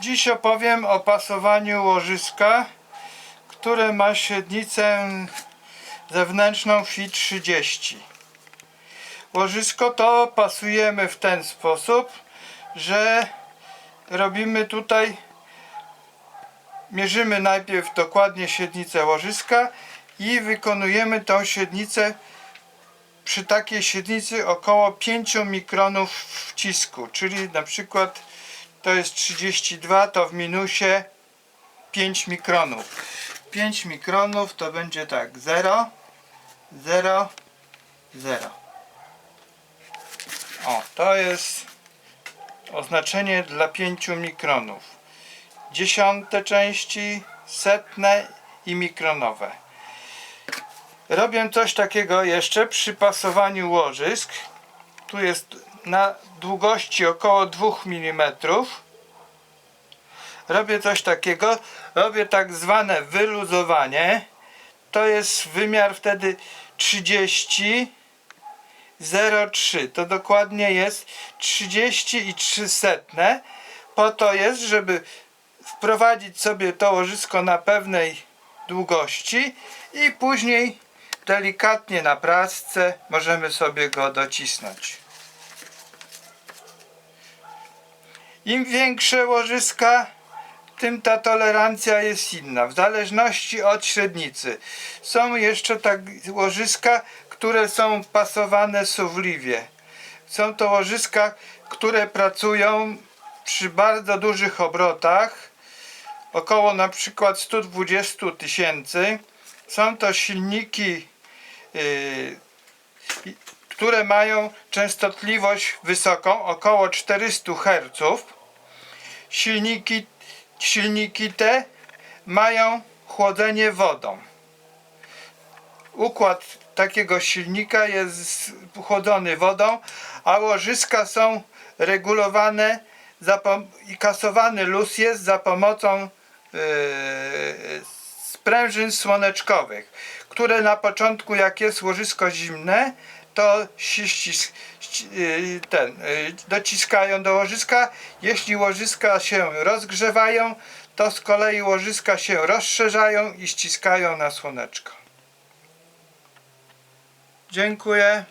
Dziś opowiem o pasowaniu łożyska, które ma średnicę zewnętrzną FI 30. Łożysko to pasujemy w ten sposób, że robimy tutaj, mierzymy najpierw dokładnie średnicę łożyska i wykonujemy tą średnicę przy takiej średnicy około 5 mikronów wcisku, czyli na przykład to jest 32, to w minusie 5 mikronów. 5 mikronów to będzie tak 0, 0, 0. O, to jest oznaczenie dla 5 mikronów. Dziesiąte części, setne i mikronowe. Robię coś takiego jeszcze przy pasowaniu łożysk. Tu jest na długości około 2 mm. Robię coś takiego, robię tak zwane wyluzowanie. To jest wymiar wtedy 30 0,3 to dokładnie jest 30 i 3 setne. Po to jest, żeby wprowadzić sobie to łożysko na pewnej długości i później delikatnie na prasce możemy sobie go docisnąć. Im większe łożyska, tym ta tolerancja jest inna, w zależności od średnicy. Są jeszcze tak łożyska, które są pasowane suwliwie. Są to łożyska, które pracują przy bardzo dużych obrotach, około na przykład 120 tysięcy. Są to silniki, yy, które mają częstotliwość wysoką, około 400 Hz. Silniki, silniki te mają chłodzenie wodą. Układ takiego silnika jest chłodzony wodą, a łożyska są regulowane i kasowany luz jest za pomocą yy, sprężyn słoneczkowych, które na początku jak jest łożysko zimne, to yy, ten, yy, dociskają do łożyska. Jeśli łożyska się rozgrzewają, to z kolei łożyska się rozszerzają i ściskają na słoneczko. Dziękuję.